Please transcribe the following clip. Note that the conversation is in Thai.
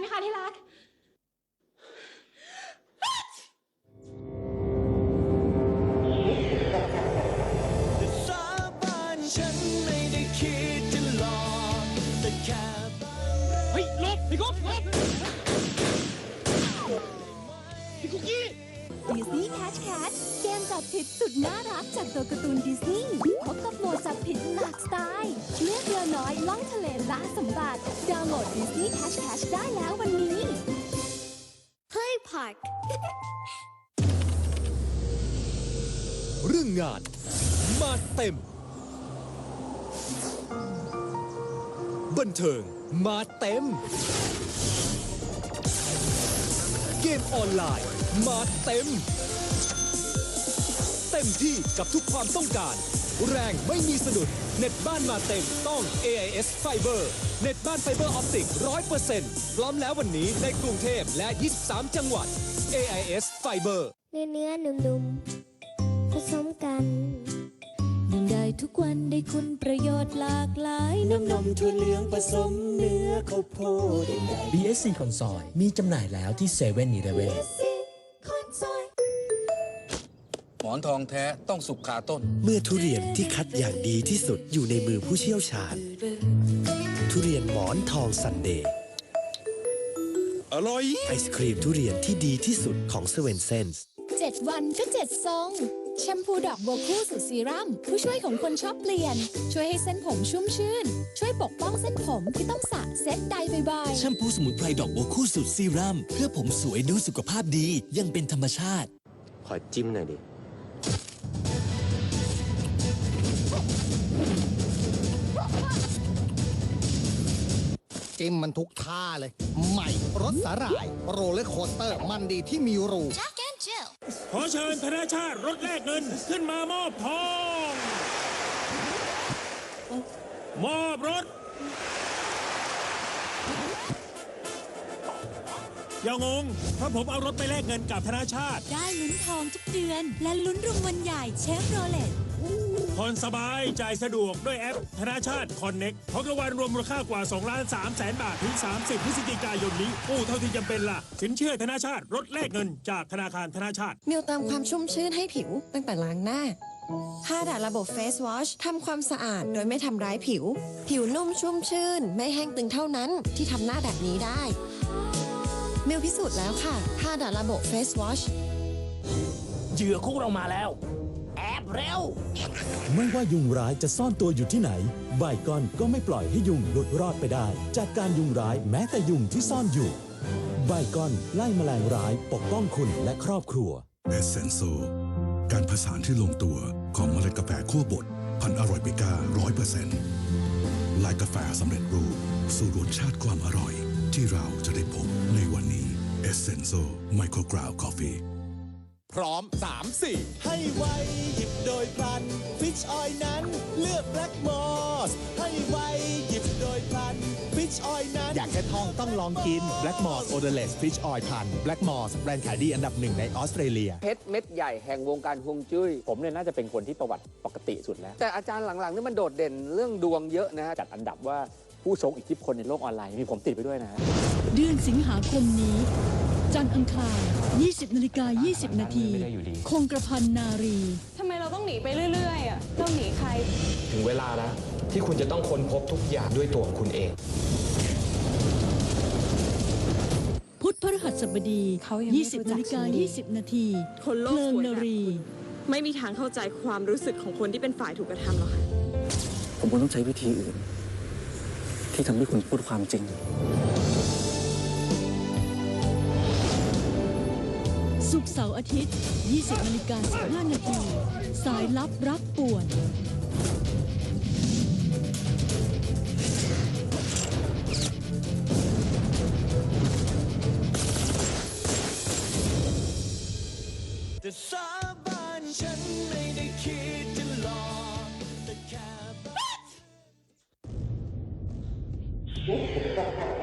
ไหมคะที่รัก สาบานฉันไม่ได้คิดจะหลอกแต่แค่บางเฮ้ยหลบพี่กุ๊กหลบพี่กุ๊กกี้ ดิสนีย์แคชแคทเกมจับผิดสุดน่ารักจากตัวการ์ตูนดิสนีย์พบกับโหมดจับผิดหลากสไตล์ เลือกเรือน้อยล่องทะเลล่าสมบัติดาวน์โหลดดิสนีย์แคชแคชได้แล้ววันนี้ Play Park เรื่องงาน มาเต็ม บันเทิง มาเต็ม เกมออนไลน์ มาเต็ม เต็มที่กับทุกความต้องการ แรงไม่มีสะดุด เน็ตบ้านมาเต็มต้อง AIS Fiber เน็ตบ้านไฟเบอร์ออปติก100%พร้อมแล้ววันนี้ในกรุงเทพและ 23 จังหวัด AIS Fiber เนื้อเนื้อนุ่มๆผสมกันยังได้ทุกวันได้คุณประโยชน์หลากหลาย น้ำนมถั่วเหลืองผสมเนื้อข้าวโพด BSC คอนซอยมีจำหน่ายแล้วที่เซเว่นอีเลเว่น อนทองแท้ต้องสุกคาต้น เมื่อทุเรียนที่คัดอย่างดีที่สุดอยู่ในมือผู้เชี่ยวชาญ ทุเรียนหมอนทองซันเดย์อร่อย ไอศครีมทุเรียนที่ดีที่สุดของเซเว่นเซนส์7วันก็7ซองแชมพูดอกโบวคู่สูตรซีรั่มผู้ช่วยของคนชอบเปลี่ยน ช่วยให้เส้นผมชุ่มชื่น ช่วยปกป้องเส้นผมที่ต้องสระเซ็ตใดบ่อยๆแชมพูสมุนไพรดอกบัวคู่สูตรซีรัมเพื่อผมสวยดูสุขภาพดียังเป็นธรรมชาติ ขอจิ้มหน่อยดิ จิ้มมันทุกท่าเลย ใหม่รถสาหร่าย โรลเลอร์โคสเตอร์มันดีที่มีรูขอเชิญธนาชาติรถแลกเงินขึ้นมามอบทอง มอบรถ อย่างงเพราะผมเอารถไปแลกเงินกับธนาชาติ ได้ลุ้นทองทุกเดือน และลุ้นรางวัลใหญ่เชฟโรเลตผ่อนสบาย จ่ายสะดวกด้วยแอป ธนาชาติคอนเน็กของรางวัลรวมมูลค่ากว่า2ล้าน3แสนบาท ถึง 30พฤศจิกายนนี้กู้เท่าที่จำเป็นล่ะ สินเชื่อธนาชาติรถแลกเงินจากธนาคารธนาชาติมิวเติมความชุ่มชื่นให้ผิวตั้งแต่ล้างหน้าผ้าดัดระบบเฟสวอชทำความสะอาดโดยไม่ทำร้ายผิว ผิวนุ่มชุ่มชื่น ไม่แห้งตึงเท่านั้นที่ทำหน้าแบบนี้ได้ มิวพิสูจน์แล้วค่ะผ้าดัดระบบเฟสวอชเหยื่อคุกเรามาแล้ว แอบเร็ว ไม่ว่ายุงร้ายจะซ่อนตัวอยู่ที่ไหนไบกอนก็ไม่ปล่อยให้ยุงหลุดรอดไปได้ จากการยุงร้ายแม้แต่ยุงที่ซ่อนอยู่ไบกอนไล่แมลงร้ายปกป้องคุณและครอบครัวเอสเซนโซการผสานที่ลงตัวของเมล็ดกาแฟคั่วบดพันธุ์อร่อยเบก้าร้อยเปอร์เซ็นต์ลายกาแฟสำเร็จรูปสู่รสชาติความอร่อย ที่เราจะได้พบในวันนี้เอสเซนโซไมโครกราวคอฟฟี่พร้อม 3 4 ให้ไวหยิบโดยพลันฟิชออยนั้น เลือกแบล็กมอสให้ไวหยิบโดยพลันฟิชออยนั้น อยากแค่ทองต้องลองกิน Black Moss Odorless Fish Oil พัน Black Moss แบรนด์ขายดีอันดับหนึ่งในออสเตรเลีย เพชรเม็ดใหญ่แห่งวงการฮวงจุ้ย ผมเนี่ยน่าจะเป็นคนที่ประวัติปกติสุดแล้ว แต่อาจารย์หลังๆนี่มันโดดเด่นเรื่องดวงเยอะนะฮะจัดอันดับว่า ผู้ทรงอิทธิพลในโลกออนไลน์มีผมติดไปด้วยนะฮะ เดือนสิงหาคมนี้ จันทร์อังคาร 20นาฬิกา20 นาที คงกระพันนารี ทำไมเราต้องหนีไปเรื่อยๆอะเราหนีใคร ถึงเวลาแล้ว ที่คุณจะต้องค้นพบทุกอย่างด้วยตัวของคุณเอง พุธพฤหัสบดี เขายังไม่รู้20จันากฬิกาฉันดี 20 นาทีคนโลเพกลิสงวยนาแบบ รี ไม่มีทางเข้าใจความรู้สึกของคนที่เป็นฝ่ายถูกกระทำหรอกค่ะ ผมคงต้องใช้วิธีอื่น ที่ทำให้คุณพูดความจริง สุกร์เสาร์อาทิตย์ 20นาฬิกา15นาที สายลับรักป่วนแ Oh,